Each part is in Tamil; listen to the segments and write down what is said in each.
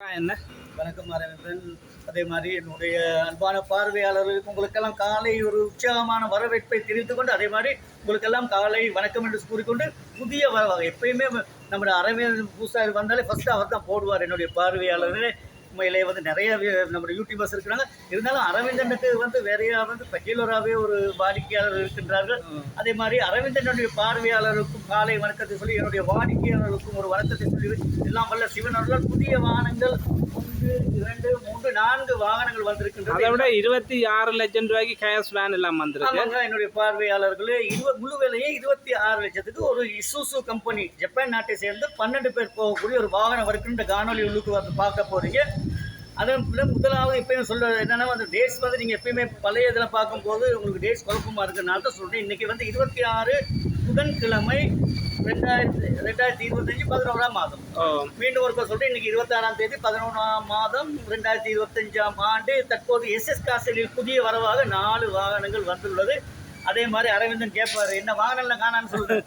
என்ன? வணக்கம் மாறவேந்திரன் அதே மாதிரி என்னுடைய அன்பான பார்வையாளர்களுக்கு உங்களுக்கெல்லாம் காலை ஒரு உற்சாகமான வரவேற்பை தெரிவித்துக் கொண்டு அதே மாதிரி உங்களுக்கெல்லாம் காலை வணக்கம் என்று கூறிக்கொண்டு புதிய வ- எப்பயுமே நம்முடைய அரவிந்த் பூசாரி வந்தாலே ஃபஸ்ட்டு அவர் தான் போடுவார் என்னுடைய பார்வையாளர்களே. உண்மையிலே வந்து நிறைய நம்ம யூடியூபர்ஸ் இருக்கிறாங்க. இருந்தாலும் அரவிந்தனுக்கு வந்து வேறையா வந்து பகிலராகவே ஒரு வாடிக்கையாளர் இருக்கின்றார்கள். அதே மாதிரி அரவிந்தனுடைய பார்வையாளருக்கும் காலை வணக்கத்தை சொல்லி என்னுடைய வாடிக்கையாளருக்கும் ஒரு வணக்கத்தை சொல்லி எல்லாம் வல்ல சிவனர்கள் புதிய வாகனங்கள் இரண்டு மூன்று நான்கு வாகனங்கள் அதை வந்திருக்கின்றது விட இருபத்தி ஆறு லட்சம் ரூபாய்க்கு கேஷ் வேன் எல்லாம் வந்திருக்கு. என்னுடைய பார்வையாளர்களே இருபது முழு விலையே இருபத்தி ஆறு லட்சத்துக்கு ஒரு இசூசு கம்பெனி ஜப்பான் நாட்டை சேர்ந்து பன்னெண்டு பேர் போகக்கூடிய ஒரு வாகனம் வருகின்ற காணொலி உள்ளுக்கு வந்து பார்க்க போறீங்க. அதன் முதலாவது எப்பயும் சொல்றது என்னன்னா அந்த டேட்ஸ் வந்து நீங்க எப்பயுமே பழைய இதில் பார்க்கும்போது உங்களுக்கு டேட்ஸ் குழப்பமா இருக்கிறனால தான் சொல்றேன். இன்னைக்கு வந்து இருபத்தி ஆறு புதன்கிழமை ரெண்டாயிரத்தி ரெண்டாயிரத்தி இருபத்தஞ்சு பதினோராம் மாதம். மீண்டும் ஒருக்க சொல்றேன் இன்னைக்கு இருபத்தாறாம் தேதி பதினொன்றாம் மாதம் ரெண்டாயிரத்தி இருபத்தஞ்சாம் ஆண்டு தற்போது எஸ்எஸ் காசலில் புதிய வரவாக நாலு வாகனங்கள் வந்துள்ளது. அதே மாதிரி அரவிந்தன் கேட்பாரு என்ன வாகனம்ல காணான்னு சொல்றாரு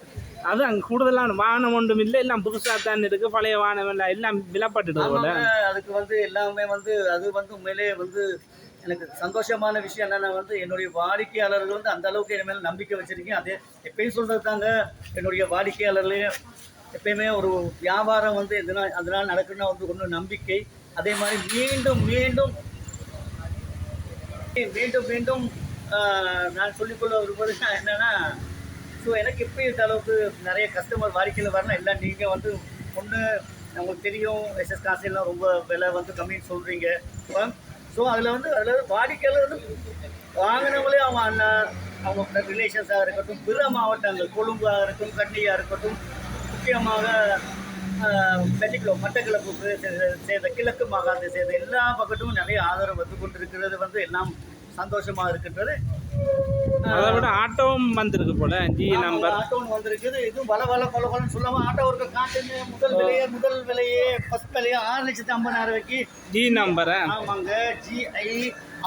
அது அங்கே கூடுதலான வாகனம் ஒன்றும் இல்லை எல்லாம் புதுசாக தான் இருக்கு பழைய வாகனம் எல்லாம் எல்லாம் விலப்பட்டுட்டு அதுக்கு வந்து எல்லாமே வந்து அது வந்து உண்மையிலே வந்து எனக்கு சந்தோஷமான விஷயம் என்னென்னா வந்து என்னுடைய வாடிக்கையாளர்கள் வந்து அந்த அளவுக்கு என் மேலே நம்பிக்கை வச்சுருக்கேன் அதே எப்பயும் சொல்கிறது தாங்க என்னுடைய வாடிக்கையாளர்களையும் எப்பயுமே ஒரு வியாபாரம் வந்து எதனால் அதனால் நடக்குன்னா வந்து ஒன்று நம்பிக்கை. அதே மாதிரி மீண்டும் மீண்டும் மீண்டும் மீண்டும் நான் சொல்லிக்கொள்ள விரும்புறது நான் என்னென்னா ஸோ எனக்கு எப்படி இந்த அளவுக்கு நிறைய கஸ்டமர் வாடிக்கையில் வரணும் எல்லாம் நீங்கள் வந்து ஒன்று உங்களுக்கு தெரியும் எஸ்எஸ் காசெல்லாம் ரொம்ப விலை வந்து கம்மின்னு சொல்கிறீங்க ஸோ அதில் வந்து அதில் வாடிக்கையாளர் வந்து வாங்கினவங்களே அவங்க அண்ணன் அவங்க ரிலேஷன்ஸாக இருக்கட்டும் பிற மாவட்டங்கள் கொழும்பாக இருக்கட்டும் கண்டியாக இருக்கட்டும் முக்கியமாக வெள்ளிக்கிழமை மட்டக்கிழப்பு சேர்ந்த கிழக்கு மாகாணத்தை சேர்ந்த எல்லா பக்கத்தும் நிறைய ஆதரவு வந்து கொண்டிருக்கிறது வந்து எல்லாம் சந்தோஷமாக இருக்கின்றது. அதை விட ஆட்டோவும் வந்திருக்கு போல ஜி நம்பர் ஆட்டோ ஒன்று வந்திருக்குது. இதுவும் வள வள கொல கொலன்னு சொல்லாம ஆட்டோ ஒரு காட்டுன்னு முதல் விலையே முதல் விலையே ஃபர்ஸ்ட் விலையே ஆறு லட்சத்தி ஐம்பதாயிரம் ரூபாய்க்கு. ஜி நம்பரை ஆமாங்க ஜிஐ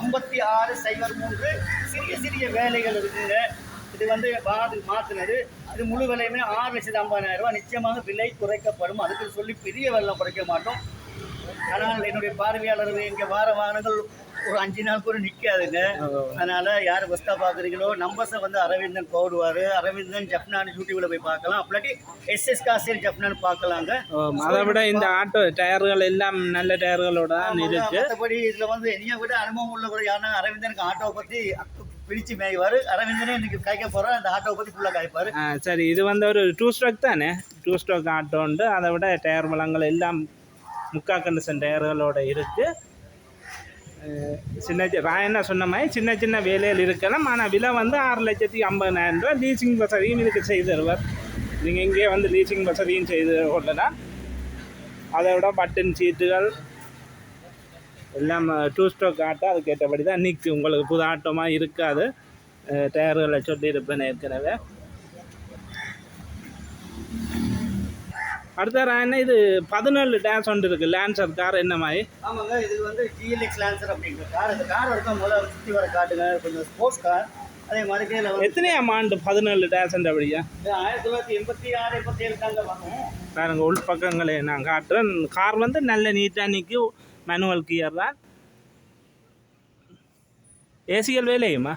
ஐம்பத்தி ஆறு சைபர் மூன்று. சிறிய சிறிய வேலைகள் இருக்குங்க. இது வந்து வாது மாற்றினது அது முழு விலையுமே ஆறு லட்சத்தி ஐம்பதாயிரம் ரூபாய். நிச்சயமாக விலை குறைக்கப்படும். அதுக்கு சொல்லி பெரிய வெள்ளம் குறைக்க மாட்டோம். ஆனால் என்னுடைய பார்வையாளர்கள் இங்கே வார வாகனங்கள் ஒரு அஞ்சு நாள் கூட நிற்காதுங்க அதனால யார் பெஸ்ட்டாக பார்க்குறீங்களோ நம்பர்ஸை வந்து அரவிந்தன் போடுவார். அரவிந்தன் ஜப்னான் யூடியூப்ல போய் பார்க்கலாம். அப்படி எஸ்எஸ் காசியல் ஜப்னான் பார்க்கலாங்க. அதை விட இந்த ஆட்டோ டயர்கள் எல்லாம் நல்ல டயர்களோட தான் இருக்கு. மற்றபடி இதுல வந்து என்னைய விட அனுபவம் உள்ளவர் யாருன்னா அரவிந்தனுக்கு ஆட்டோவை பத்தி பிடிச்சு மேய்வாரு. அரவிந்தனே இன்னைக்கு காய்க்க போறாரு. அந்த ஆட்டோவை பத்தி ஃபுல்லா காய்ப்பாரு. சரி இது வந்து ஒரு டூ ஸ்ட்ரோக் தானே? டூ ஸ்ட்ரோக் ஆட்டோ உண்டு அதை விட டயர் வளங்கள் எல்லாம் முக்கா கண்டிஷன் டயர்களோட இருக்கு. அஹ், சின்ன சி- நான் என்ன சொன்ன மாதிரி சின்ன சின்ன வேலையில் இருக்கலாம். ஆனால் விலை வந்து ஆறு லட்சத்தி ஐம்பதாயிரம் ரூபா லீசிங் வசதியும் இதுக்கு செய்து தருவார் நீங்கள் இங்கே வந்து லீசிங் வசதியும் செய்து கொள்ளலாம். அதை விட பட்டன் சீட்டுகள் எல்லாம் டூ ஸ்ட்ரோக் ஆட்டோ அதுக்கேற்றபடி தான் நிற்கு உங்களுக்கு புது ஆட்டோமாக இருக்காது. டயர்களை சொல்லியிருப்பேன் ஏற்கனவே. அடுத்த என்ன இது பதினேழு டேஸ் ஒன்று இருக்கு லேன்சர் கார் என்ன மாதிரி? ஆமாங்க இது வந்து ஜிஎல்எக்ஸ் லான்சர் அப்படிங்கிற கார் இந்த கார் இருக்கும் போல சுற்றி வர காட்டுங்க கொஞ்சம் ஸ்போர்ட்ஸ் கார் அதே மாதிரி கீழே எத்தனையாம் ஆண்டு பதினேழு டேஸ் அப்படியா ஆயிரத்தி தொள்ளாயிரத்தி எண்பத்தி ஆறு எண்பத்தி ஏழு தாங்க வரும். பாருங்க உள் பக்கங்களே நான் காட்டுறேன். கார் வந்து நல்ல நீட்டாக நிற்கும் மேனுவல் கியர் தான். ஏசிகள் வேலையுமா?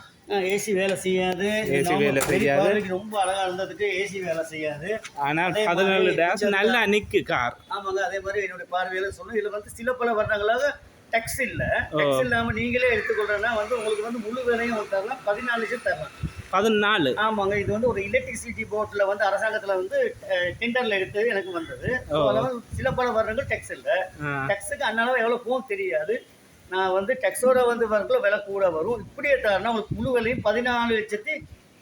ஏசி வேலை செய்யாது. நம்ம வேலை செய்யாது. ரொம்ப அழகா இருந்ததுக்கு ஏசி வேலை செய்யாது. ஆனால் டேஸ் இந்த நல்லா நிற்கு கார் ஆமாங்க அதே மாதிரி என்னுடைய பார்வையில சொன்னோம் இதுல வந்து சில பல வருடங்களாக டெக்ஸ் இல்ல. டெக்ஸ் இல்லாம நீங்களே எடுத்துக்கொள்றேன்னா வந்து உங்களுக்கு வந்து முழு விலையும் தரலாம். பதினாலு லட்சம் தரலாம். பதினாலு. ஆமாங்க இது வந்து ஒரு எலக்ட்ரிசிட்டி போர்ட்ல வந்து அரசாங்கத்துல வந்து டெண்டர்ல எடுத்து எனக்கு வந்தது. அதனால சில பல வருடங்கள் டெக்ஸ் இல்ல. டெக்ஸுக்கு அண்ணளவு எவ்வளவு போகும் தெரியாது. நான் வந்து டெக்ஸோட வந்து வரக்குள்ள விலை கூட வரும். இப்படியே தரணும் உங்களுக்கு முழு விலையும் பதினாலு லட்சத்தி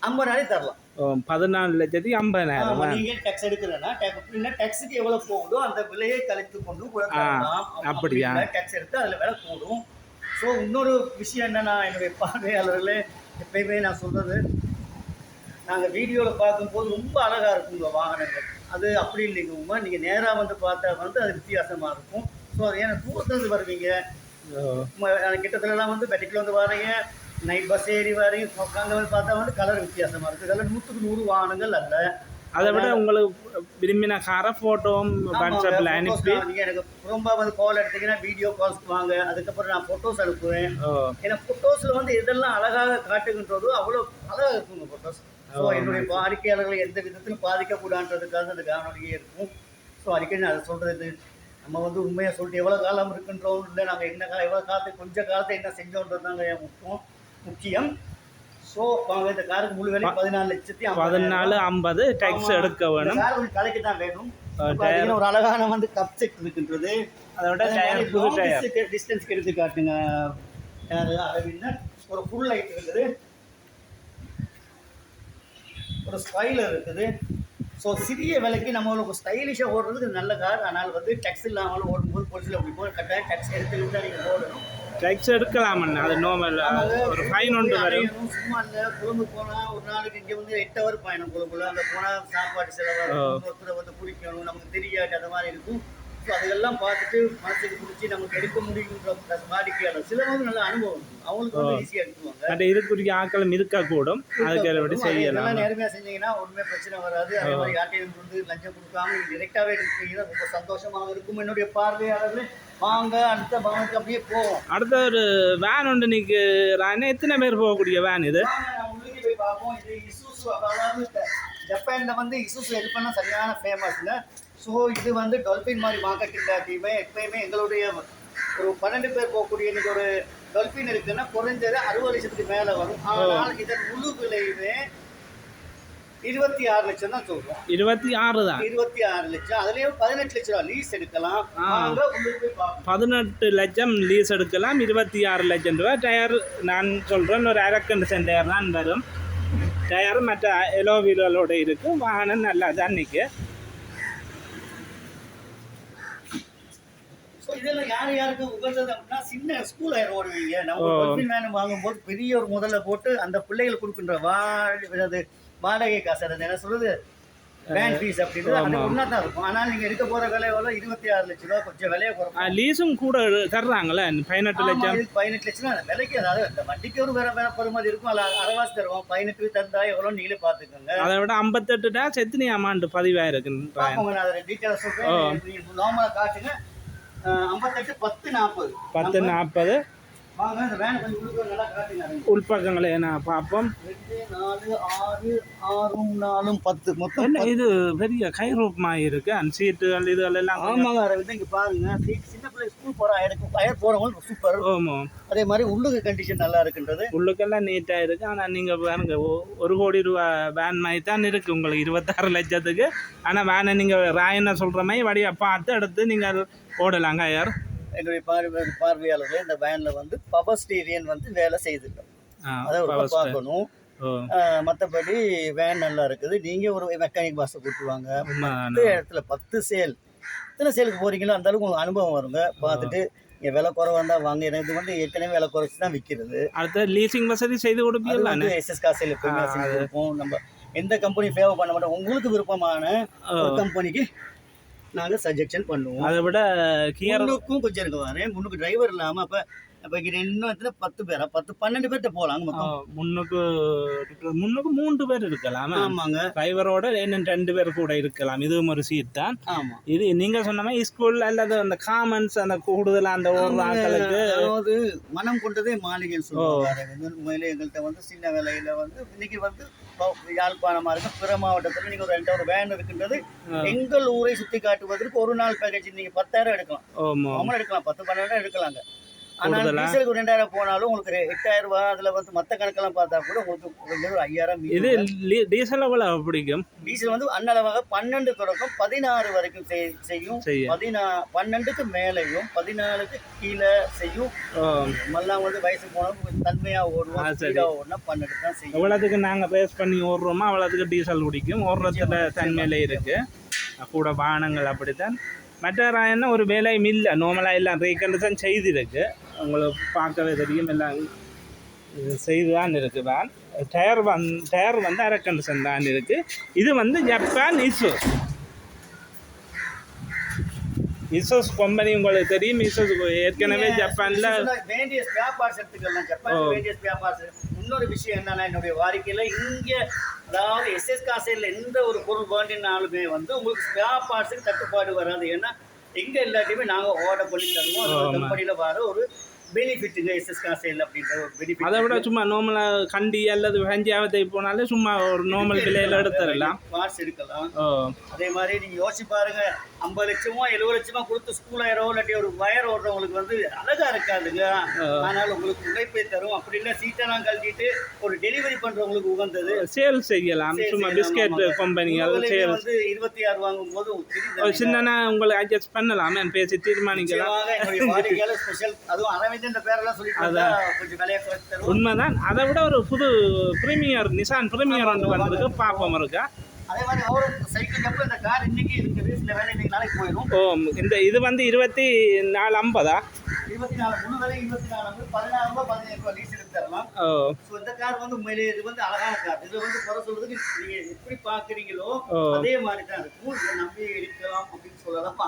ஐம்பதாயிரம் தரலாம். பதினாலு லட்சத்தி ஐம்பதாயிரம். நீங்க டேக்ஸ் எடுக்கிறேன்னா டேக்ஸுக்கு எவ்வளவு போகுதோ அந்த விலையை கழித்து கொண்டு கூட அப்படியா? டேக்ஸ் எடுத்து அதுல விலை கூடும். ஸோ இன்னொரு விஷயம் என்னன்னா என்னுடைய பார்வையாளர்களே எப்பயுமே நான் சொல்றது நாங்க வீடியோல பார்க்கும்போது ரொம்ப அழகா இருக்கும் உங்க வாகனங்கள். அது அப்படி இல்லைங்க உமா நீங்க நேரா வந்து பார்த்தா வந்து அது வித்தியாசமா இருக்கும். ஸோ அது ஏன்னா தூரத்துலேருந்து வருவீங்க. ஓ, ம- கிட்டத்தட்டலாம் வந்து பெட்டிக்கில் வந்து வரீங்க. நைட் பஸ் ஏறி வரீங்க அங்கே வந்து பார்த்தா வந்து கலர் வித்தியாசமாக இருக்குது இதெல்லாம் நூற்றுக்கு நூறு வாகனங்கள் அல்ல. அதை விட உங்களுக்கு விரும்பின காரை ஃபோட்டோவும் வாட்ஸ்அப்பில் அனுப்பி. நீங்க எனக்கு ரொம்ப வந்து கால் எடுத்தீங்கன்னா வீடியோ கால்ஸ் வாங்க. அதுக்கப்புறம் நான் ஃபோட்டோஸ் அனுப்புவேன். ஏன்னா ஃபோட்டோஸில் வந்து எதெல்லாம் அழகாக காட்டுகின்றதோ அவ்வளோ அழகாக இருக்குங்க ஃபோட்டோஸ் ஸோ என்னுடைய வாடிக்கையாளர்களை எந்த விதத்திலும் பாதிக்கக்கூடாதுன்றதுக்காக அந்த காணொலியே இருக்கும். ஸோ அடிக்கடி நான் அதை சொல்கிறது நம்ம வந்து உண்மையாக சொல்லிட்டு எவ்வளோ காலம் இருக்கின்றோம் இல்லை நாங்கள் என்ன காலம் எவ்வளோ காலத்துக்கு கொஞ்ச காலத்தை என்ன செஞ்சோன்றது தாங்க முக்கியம். முக்கியம். ஸோ வாங்க இந்த காருக்கு முழு விலை பதினாலு லட்சத்தி பதினாலு ஐம்பது டேக்ஸ் எடுக்க வேணும். கார் கொஞ்சம் கலைக்கு தான் வேணும். ஒரு அழகான வந்து கப் செட் இருக்கின்றது. அதோட டிஸ்டன்ஸ்க்கு எடுத்து காட்டுங்க யாரு அரவிந்தர் ஒரு ஃபுல் லைட் இருக்குது. ஒரு ஸ்டைலர் இருக்குது. ஸோ சிறிய விலைக்கு நம்மளுக்கு ஸ்டைலிஷாக ஓடுறதுக்கு நல்ல கார். ஆனால் வந்து டேக்ஸ் இல்லாமல் ஓடும்போது போலீஸில் அப்படி போய் கட்டாயம் டேக்ஸ் எடுத்துக்கிட்டு தான் நீங்கள் ஓடணும். டேக்ஸ் எடுக்கலாமண்ணா அது நோமல் ஒரு ஃபைன் ஒன்று வரும். சும்மா இல்லை கொழும்பு போனால் ஒரு நாளைக்கு இங்கே வந்து எட்டு ஹவர் பயணம் கொழும்புல. அங்கே போனால் சாப்பாடு செலவாக ஒருத்தரை வந்து குடிக்கணும். நமக்கு தெரியாது அந்த மாதிரி இருக்கும். ஸோ அதெல்லாம் பார்த்துட்டு மனசுக்கு பிடிச்சி நமக்கு எடுக்க முடியுன்ற வாடிக்கையாளர். சிலவங்க நல்ல அனுபவம். அவங்களுக்கு வந்து ஈஸியாக எடுத்துவாங்க பட் இதுக்குரிய ஆக்களும் இருக்கக்கூடும் அதுக்கு எப்படி அதே செய்யலாம். நேர்மையாக செஞ்சீங்கன்னா ஒன்றுமே பிரச்சனை வராது. அதே மாதிரி யார்ட்டையும் வந்து லஞ்சம் கொடுக்காம டிரெக்டாகவே எடுத்தீங்கன்னா ரொம்ப சந்தோஷமாக இருக்கும். என்னுடைய பார்வையாளர்களே வாங்க அடுத்த பவனுக்கு அப்படியே போவோம். அடுத்த ஒரு வேன் ஒன்று நிற்கு எத்தனை பேர் போகக்கூடிய வேன் இது? உள்ளே போய் பார்ப்போம். இது இசுசு அதாவது ஜப்பான்ல வந்து இசுசு ஹெல்ப் பண்ண சரியான ஃபேமஸ்ங்க ஸோ இது வந்து டொல்பின் மாதிரி மார்க்கெட்டிங் டீமே எப்பயுமே எங்களுடைய ஒரு பன்னெண்டு பேர் போகக்கூடிய இன்னைக்கு ஒரு டொல்பின் இருக்குன்னா குறைஞ்சது அறுபது லட்சத்துக்கு மேலே வரும். ஆனால் இதன் முழு விலையுமே இருபத்தி ஆறு லட்சம் தான் சொல்றோம். இருபத்தி ஆறு தான். இருபத்தி ஆறு லட்சம். அதுலயும் பதினெட்டு லட்சம் ரூபா லீஸ் எடுக்கலாம். பதினெட்டு லட்சம் லீஸ் எடுக்கலாம். இருபத்தி ஆறு லட்சம் ரூபா. டயர் நான் சொல்கிறேன் ஒரு அரை கண்டிஷன் டயர் தான் வரும். டயர் மற்ற எலோ வீலரோட இருக்கும். வாகனம் நல்லா தான் நிற்கு ஸோ இதெல்லாம் யார் யாருக்கு உகந்தது அப்படின்னா சின்ன ஸ்கூல் ஆயிரம் ஓடுவீங்க. நம்ம. கொஸ்டின் வேன் வாங்கும்போது பெரிய ஒரு முதல்ல போட்டு அந்த பிள்ளைகள் கொடுக்கின்ற வா அது வாடகை காசு அது என்ன சொல்றது? வேன் ஃபீஸ் அப்படின்றது அது. ஒன்றா தான் இருக்கும். ஆனால் நீங்கள் எடுக்க போகிற விலை எவ்வளோ இருபத்தி ஆறு லட்ச ரூபா கொஞ்சம் விலையை குறைப்போம். லீஸும் கூட தர்றாங்களே பதினெட்டு லட்சம்? பதினெட்டு லட்சம் விலைக்கு அதாவது இந்த வண்டிக்கு ஒரு வேற வேற பெருமதி இருக்கும். அதில் அரைவாசி தருவோம். பதினெட்டு தந்தா எவ்வளோ நீங்களே பார்த்துக்கோங்க. அதை விட ஐம்பத்தெட்டு டேக்ஸ் எத்தனை அமௌண்ட் பார்ப்போங்க நான் அதை டீட்டெயிலாக சொல்கிறேன் நீங்கள் நார்மலாக காட்டுங்க. ஐம்பத்தெட்டு பத்து நாற்பது. பத்து நாற்பது. உள்பக்கங்களை நான் பார்ப்போம்? நாலும் பத்து. மொத்தம் என்ன இது பெரிய கைரூபமாக இருக்கு? அந்த சீட்டுகள் இதுகள் எல்லாம் ஆமாங்க அரவிந்த் இங்க பாருங்க. சின்ன பிள்ளை ஸ்கூல் போற எனக்கு பயர் போறவங்க சூப்பர் ஆமா. அதே மாதிரி உள்ளுக்கு கண்டிஷன் நல்லா இருக்கின்றது. உள்ளுக்கெல்லாம் நீட்டாக இருக்கு. ஆனால் நீங்கள் பாருங்க ஒரு கோடி ரூபா வேன் மாதிரி தான் இருக்கு உங்களுக்கு. இருபத்தாறு லட்சத்துக்கு. ஆனால் வேனை நீங்கள் ராயனை சொல்கிற மாதிரி வடிவா பார்த்து எடுத்து நீங்கள் ஓடலாம் கயர் என்னுடைய பார்வை பார்வையாளர்கள் இந்த வேன்ல வந்து பவர் ஸ்டீரியன் வந்து வேலை செய்திருக்கோம் அதை ஒரு. பார்க்கணும். மற்றபடி வேன் நல்லா இருக்குது. நீங்க ஒரு மெக்கானிக் பாஸை கூட்டுவாங்க பத்து இடத்துல பத்து சேல் எத்தனை சேலுக்கு போறீங்களோ அந்த அளவுக்கு உங்களுக்கு அனுபவம் வருங்க. பார்த்துட்டு இங்க விலை குறைவா இருந்தா வாங்க. இது வந்து ஏற்கனவே விலை குறைச்சி தான் விற்கிறது. அடுத்த லீசிங் வசதி செய்து வந்து எஸ்எஸ் காசில் எப்பவுமே கொடுப்போம். நம்ம எந்த கம்பெனி ஃபேவர் பண்ண மாட்டோம். உங்களுக்கு விருப்பமான ஒரு கம்பெனிக்கு நாங்க சஜெக்ஷன் பண்ணுவோம். அதை விட கியர் முன்னுக்கும் கொஞ்சம் இருக்கு பாரு முன்னுக்கு டிரைவர் இல்லாம அப்ப அப்ப இங்க இன்னும் பத்து பேரா? பத்து பன்னெண்டு பேர்கிட்ட போலாங்க மொத்தம். முன்னுக்கு முன்னுக்கு மூன்று பேர் இருக்கலாம். ஆமாங்க. டிரைவரோட இன்னும் ரெண்டு பேர் கூட இருக்கலாம். இதுவும் ஒரு சீட் தான். ஆமா. இது நீங்க சொன்ன மாதிரி ஸ்கூல் அல்லது அந்த காமன்ஸ் அந்த கூடுதலா அந்த ஓடுற ஆட்களுக்கு அதாவது மனம் கொண்டதே மாளிகைன்னு சொல்லுவாங்க. உண்மையிலே எங்கள்கிட்ட வந்து சின்ன விலையில வந்து இன்னைக்கு வந்து இப்போ யாழ்ப்பாணமா இருக்கு பிற மாவட்டத்துல நீங்க ஒரு ரெண்டு ஒரு வேன் இருக்கின்றது எங்கள் ஊரை சுத்தி காட்டுவதற்கு ஒரு நாள் பேக்கேஜ் நீங்க பத்தாயிரம் எடுக்கலாம். அவங்களும் எடுக்கலாம். பத்து பன்னெண்டாயிரம் எடுக்கலாங்க. ஆனால்? டீசலுக்கு ரெண்டாயிரம் போனாலும் உங்களுக்கு எட்டாயிரம் ரூபாய் அதுல வந்து மத்த கணக்கெல்லாம் பார்த்தா கூட உங்களுக்கு கொஞ்சம் ஐயாயிரம் இது டீசல் எவ்வளவு பிடிக்கும்? டீசல் வந்து அன்னளவாக பன்னெண்டு தொடக்கம் பதினாறு வரைக்கும் செய்- செய்யும். செய்ய. பதினா பன்னெண்டுக்கு மேலேயும் பதினாலுக்கு கீழே செய்யும். ஓ, மல்லாம் வந்து வயசு போனவங்க கொஞ்சம் தன்மையா ஓடுவோம் ஆ, சரி. ஸ்பீடா ஓடுனா பன்னெண்டு தான் செய்யும். எவ்வளவுக்கு நாங்க ரேஸ் பண்ணி ஓடுறோமோ அவ்வளவுக்கு டீசல் குடிக்கும். ஓடுறதுல தன்மையில இருக்கு. கூட வாகனங்கள் அப்படித்தான். மற்ற ராயன்னா ஒரு வேலையும் இல்லை. நார்மலாக எல்லாம் ரீகண்டிஷன் செய்திருக்கு. உங்களுக்கு பார்க்கவே தெரியும் எல்லாம் செய்து தான் இருக்கு வேன் டயர் வந் டயர் வந்து அரை கண்டிஷன் தான் இருக்கு. இது வந்து ஜப்பான் இசு இசோஸ் கம்பெனி உங்களுக்கு தெரியும். இசோஸ் ஏற்கனவே ஜப்பான்ல வேண்டிய ஸ்பேர் பார்ட்ஸ் எடுத்துக்கலாம் ஜப்பான். வேண்டிய ஸ்பேர் பார்ட்ஸ் இன்னொரு விஷயம் என்னன்னா என்னுடைய வாடிக்கையில இங்க அதாவது எஸ்எஸ் காசையில் எந்த ஒரு பொருள் வேண்டினாலுமே வந்து உங்களுக்கு ஸ்பேர் பார்ட்ஸுக்கு தட்டுப்பாடு வராது. ஏன்னா எங்க எல்லாத்தையுமே நாங்க ஆர்டர் பண்ணி தருவோம் அது. கம்பெனில வர ஒரு பெனிஃபிட்டுங்க எஸ்எஸ் காசையில் அப்படின்ற ஒரு பெனிஃபிட் அதை விட சும்மா நார்மலாக கண்டி அல்லது பஞ்சாபத்தை போனாலே சும்மா ஒரு நார்மல் விலையில எடுத்துடலாம். பார்ட்ஸ் எடுக்கலாம். அதே மாதிரி நீங்க யோசிச்சு பாருங்க. ஐம்பது லட்சமோ எழுபது லட்சமா கொடுத்து ஸ்கூல் ஆயிரம் இல்லாட்டி ஒரு வயர் ஓடுறவங்களுக்கு வந்து அழகா இருக்காதுங்க. ஆனால் உங்களுக்கு உழைப்பை தரும். அப்படி இல்லை சீட்டெல்லாம் கழட்டிட்டு ஒரு டெலிவரி பண்றவங்களுக்கு உகந்தது. சேல் செய்யலாம். சும்மா பிஸ்கெட். கம்பெனிகள் சேல் வந்து இருபத்தி ஆறு வாங்கும் போது சின்னனா உங்களை அட்ஜஸ்ட் பண்ணலாம் பேசி தீர்மானிக்கலாம். ஸ்பெஷல் அதுவும் அரவிந்தன் பேரெல்லாம் சொல்லிட்டு வந்தா கொஞ்சம் விலையை உண்மைதான். அதை விட ஒரு புது பிரீமியர் நிசான் பிரீமியர் ஒன்று வந்திருக்கு. பாப்போம் இருக்கா அதே மாதிரி அவரும் சைக்கிள் ஜம்பில் இந்த கார் இன்னைக்கு இருக்குது சில வேலை இன்னைக்கு நாளைக்கு போயிடும். ஓ இந்த இது வந்து இருபத்தி நாலு ஐம்பதா? இருபத்தி நாலு முழு விலை இருபத்தி நாலு வந்து பதினாறு ரூபாய் பதினேழு ரூபாய் லீஸ் எடுத்து தரலாம். ஓ. ஸோ இந்த கார் வந்து உண்மையிலேயே இது வந்து அழகான கார். இது வந்து குறை சொல்றதுக்கு நீங்க எப்படி பாக்குறீங்களோ ஓ. அதே மாதிரி தான் இருக்கும். இதை நம்பி எடுக்கலாம் அப்படின்னு சொல்லலாம்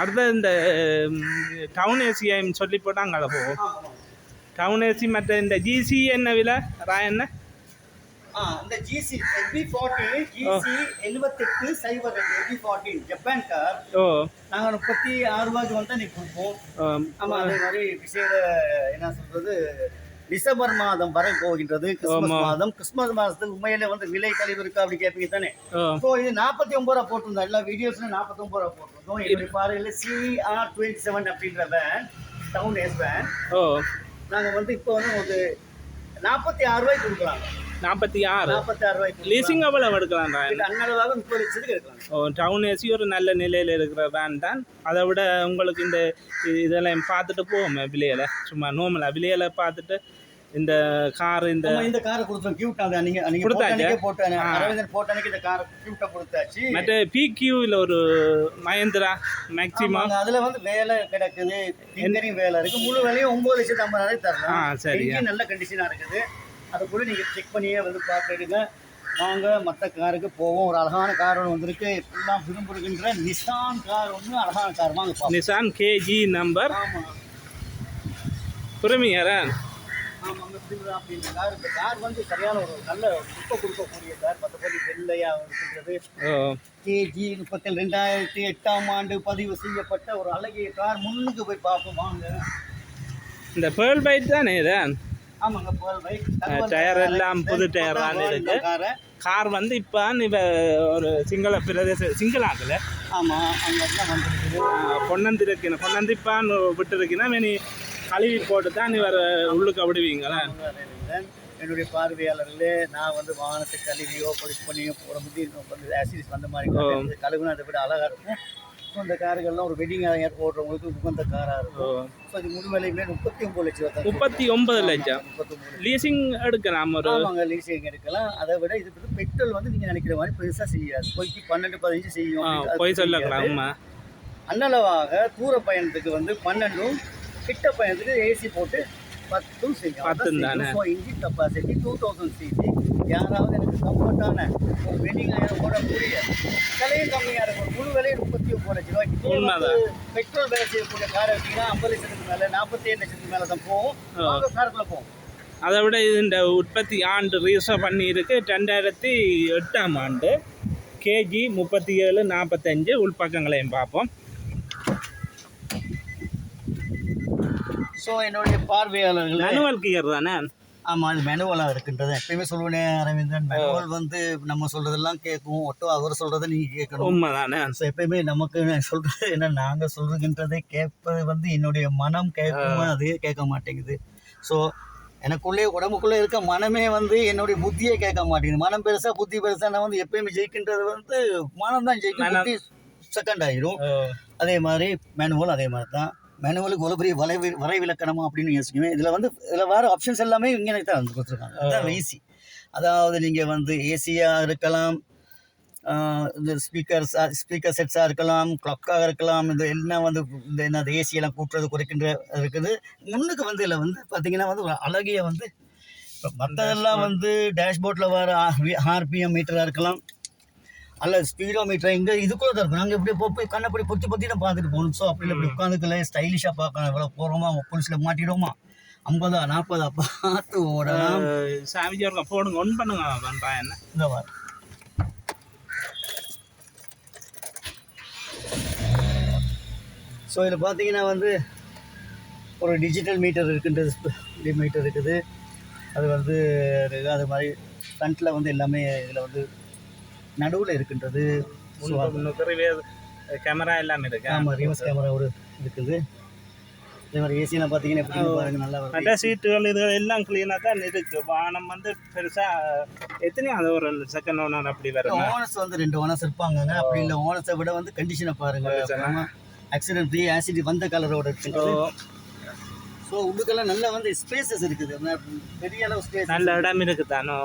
அடுத்த இந்த டவுன் ஏசியம் சொல்லி போட்டாங்க ஆமா. டவுன் ஏசி மற்ற இந்த ஜிசி என்ன விலை? ராய் என்ன இந்த ஜிசி எபி ஃபார்ட்டி ஜிசி எழுபத்தெட்டு சைபர் ரெண்டு எபி ஃபார்ட்டி ஜப்பான் கார் நாங்கள் முப்பத்தி ஆறு ரூபாய்க்கு வந்து நீ கொடுப்போம். ஆம். ஆமா அதே மாதிரி விசேட என்ன சொல்றது டிசம்பர் மாதம் வரை போகின்றது. கிறிஸ்மஸ் ஆமா. மாதம். கிறிஸ்மஸ் மாதத்துக்கு உண்மையிலே வந்து விலை கழிவு இருக்கா அப்படி கேட்பீங்க தானே? ஸோ இது நாற்பத்தி ஒன்பது ரூபா போட்டிருந்தோம் எல்லா வீடியோஸ்லையும் நாற்பத்தி ஒன்பது ரூபா போட்டிருந்தோம். என்னுடைய பாறையில் சிஆர் டுவெண்ட்டி செவன் அப்படின்ற வேன் டவுன் எஸ் வேன் நாங்கள் வந்து இப்போ வந்து ஒரு நாற்பத்தி ஆறு ரூபாய்க்கு கொடுக்கலாம் நாற்பத்தி ஆறு. நாற்பத்தி ஆறு ரூபாய்க்கு லீசிங் எவ்வளோ எடுக்கலாம் அன்னளவாக முப்பது லட்சத்துக்கு எடுக்கலாம். ஓ டவுன் ஏசி ஒரு நல்ல நிலையில் இருக்கிற வேன் தான். அதை விட உங்களுக்கு இந்த இது- இதெல்லாம் பார்த்துட்டு போவோமே விலையில. சும்மா நோமலாக விலையில பார்த்துட்டு இந்த கார் இந்த இந்த காரை கொடுத்தோம். கியூட்டா தான். நீங்க நீங்க கொடுத்தாச்சு. போட்ட அன்னைக்கே போட்டேன் ஆ. அரவிந்தன் போட்ட அன்னைக்கு இந்த காரை கியூட்டா கொடுத்தாச்சு. மற்ற பிக்யூவில் ஒரு மஹேந்திரா மேக்சிமம் ஆமாங்க, அதுல வந்து வேலை கிடக்குது. டிங்கரிங் வேலை இருக்கு. முழு வேலையும் ஒன்பது லட்சத்து ஐம்பதாயிரம் தரலாம் சரி நல்ல கண்டிஷனா இருக்குது. அதை கூட நீங்க செக் பண்ணியே வந்து பார்த்துடுங்க வாங்க மற்ற காருக்கு போவோம். ஒரு அழகான கார் ஒன்று வந்திருக்கு. எல்லாம் விரும்புகின்ற நிசான் கார் ஒன்று அழகான கார் வாங்க நிசான் கேஜி நம்பர் ஆமா. பிரீமியரா ஆமாங்க புரியுதா அப்படின்ற கார் இந்த கார் வந்து சரியான ஒரு நல்ல குப்பை கொடுக்கக்கூடிய கார் மற்றபடி வெள்ளையா இருக்கின்றது. கேஜி முப்பத்தி ரெண்டாயிரத்தி எட்டாம் ஆண்டு பதிவு செய்யப்பட்ட ஒரு அழகிய கார் முன்னுக்கு போய் பார்ப்போம். வாங்க. இந்த பேர்ல் பைட் தானே இது ஆமாங்க புகழ் பைக் டயர் எல்லாம் புது டயர் தான் இருக்கு. காரை வந்து இப்போ இவ ஒரு சிங்கள பிரதேச சிங்கள ஆகல. பொன்னந்திருக்கின பொன்னந்திப்பான் விட்டுருக்கினா நீ கழுவி போட்டு தான் இவர் உள்ளுக்கு விடுவீங்களா என்னுடைய பார்வையாளர்களே நான் வந்து வாகனத்தை கழுவியோ பொலிஷ் பண்ணியோ போட வந்து ஆசிரிஸ் வந்த மாதிரி. கழுவுனா அதை விட அழகா இருக்கும். ஸோ இந்த கார்கள்லாம் ஒரு வெட்டிங் ஓடுறவங்களுக்கு உகந்த காராக இருக்கும். ஸோ இது முழுமையிலுமே முப்பத்தி ஒம்பது லட்சம் முப்பத்தி ஒன்பது லட்சம். லீசிங் எடுக்கலாம் ஒரு ஆமாங்க லீசிங் எடுக்கலாம். அதை விட இது வந்து பெட்ரோல் வந்து நீங்க நினைக்கிற மாதிரி பெருசா செய்யாது. போய்க்கு பன்னெண்டு பதினஞ்சு செய்யும். அது பொய் அம்மா அன்னளவாக தூர பயணத்துக்கு வந்து பன்னெண்டும் கிட்ட பயணத்துக்கு ஏசி போட்டு பத்தும் செய்யும். So engine capacity two thousand CC யாராவது எனக்கு வெட்டிங் ஆயிரம் போடக்கூடிய விலையும் கம்மியாக இருக்கும். முழு விலையும் முப்பத்தி ஒம்பது லட்ச ரூபாய்க்கு. பெட்ரோல் வேலை செய்யக்கூடிய காரை வச்சிங்கன்னா ஐம்பது லட்சத்துக்கு மேலே நாற்பத்தி ஏழு லட்சத்துக்கு மேலே தான் போகும். காருக்குள்ள போகும் அதை விட இந்த உற்பத்தி ஆண்டு ரிஜிஸ்டர் பண்ணியிருக்கு ரெண்டாயிரத்தி எட்டாம் ஆண்டு. கேஜி முப்பத்தி ஏழு நாற்பத்தஞ்சு உள்பக்கங்களையும் பார்ப்போம். ஸோ என்னுடைய பார்வையாளர்களே மேனுவல் கியர் தானே? ஆமாம் அது மெனுவலாக இருக்குன்றது எப்பயுமே சொல்லுவேனே அரவிந்தன். மெனுவல் வந்து நம்ம சொல்றதெல்லாம் கேட்கும். ஒட்டோ அவர் சொல்றதை நீங்கள் கேட்கணும். உண்மை தானே ஸோ எப்பயுமே நமக்கு நான் சொல்றது என்ன நாங்கள் சொல்றதுன்றதை கேட்பது வந்து என்னுடைய மனம் கேட்கும் அதே கேட்க மாட்டேங்குது. ஸோ எனக்குள்ளே உடம்புக்குள்ளே இருக்க மனமே வந்து என்னுடைய புத்தியே கேட்க மாட்டேங்குது. மனம் பெருசா புத்தி பெருசா நான் வந்து எப்பயுமே ஜெயிக்கின்றது வந்து மனம் தான் ஜெயிக்கும். புத்தி செகண்ட் ஆயிரும். அதே மாதிரி மேனுவல் அதே மாதிரி தான் மேனுவலுக்கு இவ்வளோ பெரிய வலை வரை விளக்கணமா அப்படின்னு யோசிக்குவேன் இதில் வந்து இதில் வர ஆப்ஷன்ஸ் எல்லாமே இங்கே தான் வந்து கொடுத்துருக்காங்க அதுதான் ஈஸி அதாவது நீங்கள் வந்து ஏசியாக இருக்கலாம் இந்த ஸ்பீக்கர்ஸ் ஸ்பீக்கர் செட்ஸாக இருக்கலாம் க்ளாக்காக இருக்கலாம் இந்த என்ன வந்து இந்த என்ன ஏசியெல்லாம் கூட்டுறது குறைக்கின்ற இருக்குது. முன்னுக்கு வந்து இதில் வந்து பார்த்தீங்கன்னா வந்து ஒரு அழகிய வந்து மற்றதெல்லாம் வந்து டேஷ்போர்டில் வர ஆர்பிஎம் மீட்டராக இருக்கலாம். அல்ல ஸ்பீடோ மீட்டர் இங்கே இதுக்குள்ள தான் இருக்கும் நாங்கள் இப்படி போய் கண்ணை அப்படி பொத்தி பொத்தி தான் பார்த்துட்டு போகணும். ஸோ அப்படி இப்படி உட்காந்துக்கல ஸ்டைலிஷாக பார்க்கணும். எவ்வளோ போகிறோமா போலீஸில் மாட்டிடுவோமா? ஐம்பதா நாற்பதா? பார்த்து ஓடலாம் சாமிஜி ஒருக்கா போடுங்க ஒன் பண்ணுங்க பண்ணுறான் என்ன? இந்த வா ஸோ இதில் பார்த்தீங்கன்னா வந்து ஒரு டிஜிட்டல் மீட்டர் இருக்குன்றது மீட்டர் இருக்குது. அது வந்து இருக்கு. அது மாதிரி ஃப்ரண்ட்டில் வந்து எல்லாமே இதில் வந்து நடுவில் இருக்கின்றது. கேமரா எல்லாமே இருக்கு? ஆமாம் ரிவர்ஸ் கேமரா ஒரு இருக்குது. அதே மாதிரி ஏசியெலாம் பார்த்தீங்கன்னா எப்படி இருக்கு பாருங்க நல்லா வருது. சீட்டுகள் இதுகள் எல்லாம் க்ளீனாக தான் இருக்கு. வானம் வந்து பெருசாக எத்தனையும் அது ஒரு செகண்ட் ஓனர் அப்படி வரும்? ஓனர்ஸ் வந்து ரெண்டு ஓனர்ஸ் இருப்பாங்கங்க. அப்படி இல்லை ஓனர்ஸை விட வந்து கண்டிஷனை பாருங்க. ஆக்சிடென்ட் ஃப்ரீ ஆசிட் வந்த கலரோட இருக்குது ஸோ உள்ளுக்கெல்லாம் நல்லா வந்து ஸ்பேசஸ் இருக்குது. பெரிய அளவு ஸ்பேஸ் நல்ல இடம் இருக்கு தானோ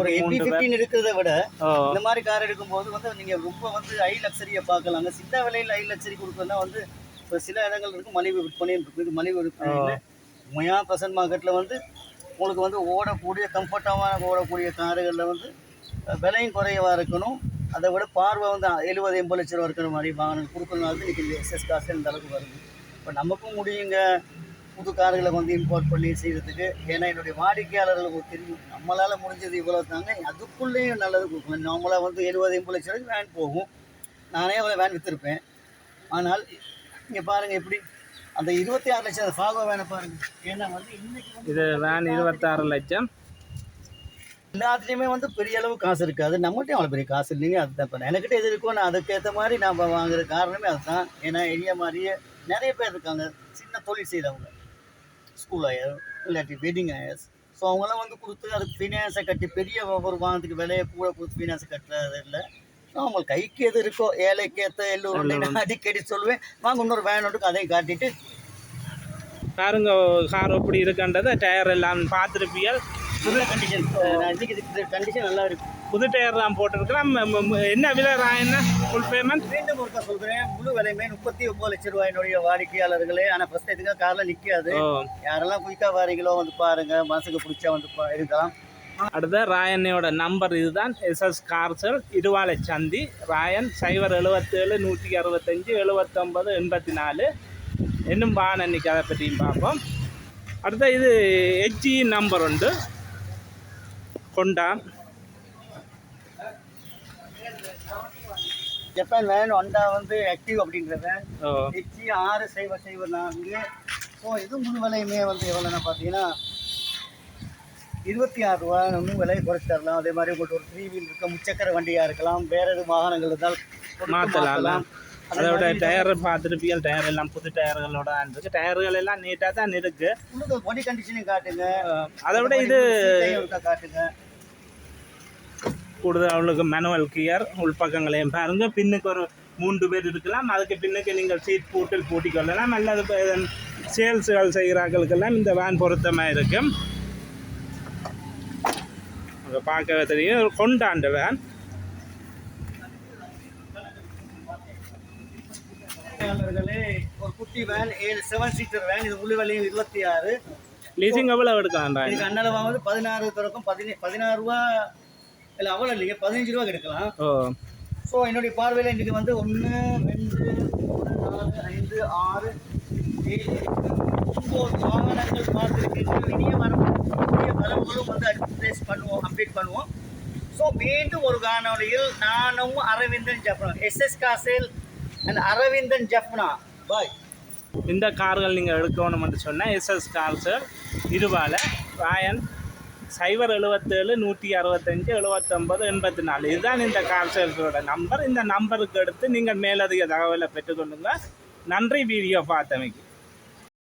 ஒரு ஃபிஃப்டின் இருக்கிறத விட இந்த மாதிரி கார் எடுக்கும்போது வந்து நீங்கள் ரொம்ப வந்து ஹை லக்ஸரியை பார்க்கலாங்க. சின்ன விலையில் ஹை லக்ஸரி கொடுக்கணும்னா வந்து இப்போ சில இடங்கள் இருக்கும் மலிவு விற்பனை இருக்குது மலிவு விற்பனை மயா பசன் மார்க்கெட்டில் வந்து உங்களுக்கு வந்து ஓடக்கூடிய கம்ஃபர்டபுளான ஓடக்கூடிய காருகளில் வந்து விலையும் குறைவாக இருக்கணும். அதை விட பார்வை வந்து எழுபது எண்பது லட்ச ரூபா இருக்கிற மாதிரி வாகனம் கொடுக்கறதுனால தான் இன்றைக்கி எஸ்எஸ் காசு இந்த அளவுக்கு வருது. இப்போ நமக்கும் முடியுங்க. புது கார்களை வந்து இம்போர்ட் பண்ணி செய்கிறதுக்கு ஏன்னா என்னுடைய வாடிக்கையாளர்களுக்கு தெரியும். நம்மளால் முடிஞ்சது இவ்வளோ தாங்க. அதுக்குள்ளேயும் நல்லது கொடுக்கணும். நார்மலாக வந்து எழுபது எண்பது லட்ச ரூபாய்க்கு வேன் போகும். நானே அவ்வளோ வேன் விற்றுருப்பேன் ஆனால் இங்கே பாருங்கள் எப்படி. அந்த இருபத்தி ஆறு லட்சம் ஃபாகோ வேனை பாருங்கள் ஏன்னா வந்து இன்னைக்கு இது வேன் இருபத்தாறு லட்சம். எல்லாத்துலேயுமே வந்து பெரிய அளவு காசு இருக்காது. நம்மகிட்டயும் அவ்வளோ பெரிய காசு இல்லைங்க. அதுதான் இப்போ எனக்கிட்ட எது இருக்கோ நான் அதுக்கேற்ற மாதிரி நாம் வாங்குற காரணமே அதுதான். ஏன்னா எளிய மாதிரியே நிறைய பேர் இருக்காங்க. சின்ன தொழில் செய்கிறவங்க ஸ்கூல் ஆயர் இல்லாட்டி வெட்டிங் ஆயர்ஸ் ஸோ அவங்களாம் வந்து கொடுத்து அதுக்கு ஃபினான்ஸை கட்டி பெரிய ஒரு வாகனத்துக்கு விலையை கூட கொடுத்து ஃபினான்ஸை கட்டுறது இல்லை. அவங்க கைக்கு எது இருக்கோ ஏழைக்கு ஏற்ற எல்லோரும் அடிக்கடி சொல்லுவேன் வாங்க இன்னொரு வேன் ஒன்றுக்கு அதையும் காட்டிட்டு. பாருங்க கார் எப்படி இருக்குன்றதை டயர் எல்லாம் பார்த்துருப்பியல் நல்ல கண்டிஷன் இது கண்டிஷன் நல்லா இருக்கு. புது டயர் தான் ம- என்ன விலை என்ன? ஃபுல் பேமெண்ட் மீண்டும் ஒருக்கா சொல்கிறேன் முழு விலையுமே முப்பத்தி ஒம்பது லட்ச ரூபாய் என்னுடைய வாடிக்கையாளர்களே ஆனால் ஃபஸ்ட் இதுக்காக காரில் நிற்காது யாரெல்லாம் குயிக்காக வாரீங்களோ வந்து பாருங்க. மனசுக்கு பிடிச்சா வந்து இருக்கலாம் அடுத்த ராயனையோட நம்பர் இதுதான். எஸ்எஸ் கார்சல் இருவாலை சந்தி ராயன் சைபர் எழுபத்தேழு நூற்றி அறுபத்தஞ்சு எழுபத்தொம்பது எண்பத்தி நாலு இன்னும் வான் அன்னைக்கு அதை பற்றியும் பார்ப்போம். அடுத்த இது ஹெச்இ நம்பர் உண்டு. கொண்டா ஜப்பான் வேன் ஒண்டா வந்து ஆக்டிவ் அப்படின்ற வேன் ஓ. ஹெச்சி ஆறு சைபர் சைபர் நான்கு. ஸோ இது முழு விலையுமே வந்து எவ்வளோன்னா பார்த்தீங்கன்னா இருபத்தி ஆறு ரூபா இன்னும் விலையை குறைச்சு தரலாம். அதே மாதிரி உங்கள்கிட்ட ஒரு த்ரீ வீல் இருக்க முச்சக்கர வண்டியாக இருக்கலாம். வேற எதுவும் வாகனங்கள் இருந்தால் மாற்றலாம் அதோட டயர் பார்த்துருப்பியல் டயர் எல்லாம் புது டயர்களோட இருக்கு டயர்கள் எல்லாம் நீட்டாக தான் இருக்கு உள்ளுக்கு பாடி கண்டிஷனையும் காட்டுங்க. அதை விட இது காட்டுங்க. கூடுதல் அவளுக்கு மேனுவல் கியர் உள்பக்கங்களையும் பாருங்க. பின்னுக்கு ஒரு மூன்று பேர் இருக்கலாம். அதுக்கு பின்னுக்கு நீங்கள் சீட் பூட்டில் பூட்டிக்கொள்ளலாம் அல்லது சேல்ஸுகள் செய்கிறார்களுக்கெல்லாம் இந்த வேன் பொருத்தமாக இருக்கும். பார்க்கவே தெரியும். கொண்டாண்ட வேன் வாடிக்கையாளர்களே, ஒரு குட்டி வேன் ஏழு செவன் சீட்டர் வேன் இது விலையும் இருபத்தி ஆறு. லீசிங் எவ்வளோ எடுக்கலாம்டா இதுக்கு அண்ணளவா வந்து பதினாறு தொடக்கம் பதினே பதினாறு ரூபா இல்லை அவ்வளோ இல்லைங்க பதினஞ்சு ரூபா எடுக்கலாம் ஸோ என்னுடைய பார்வையில் இன்றைக்கி வந்து ஒன்று ரெண்டு மூணு நாலு ஐந்து ஆறு ஏழு ஒம்பது வாகனங்கள் பார்த்துருக்கீங்க இனிய வரம் இனிய வரவுகளும் வந்து அட்வர்டைஸ் பண்ணுவோம் அப்டேட் பண்ணுவோம். ஸோ மீண்டும் ஒரு காணொலியில் நானும் அரவிந்தன் ஜப்னா எஸ்எஸ் காசேல் அண்ட் அரவிந்தன் ஜப்னா பாய் இந்த கார்கள் நீங்கள் எடுக்கணும்னு சொன்னால் எஸ்எஸ் கார்ஸு இருபால ராயன் சைபர் எழுபத்தேழு நூற்றி அறுபத்தஞ்சு எழுபத்தொம்பது எண்பத்தி நாலு இதுதான் இந்த கார் சேல்ஸோட நம்பர் இந்த நம்பருக்கு எடுத்து நீங்கள் மேலதிக தகவலை பெற்றுக்கொள்ளுங்கள் நன்றி வீடியோ பார்த்தமைக்கு.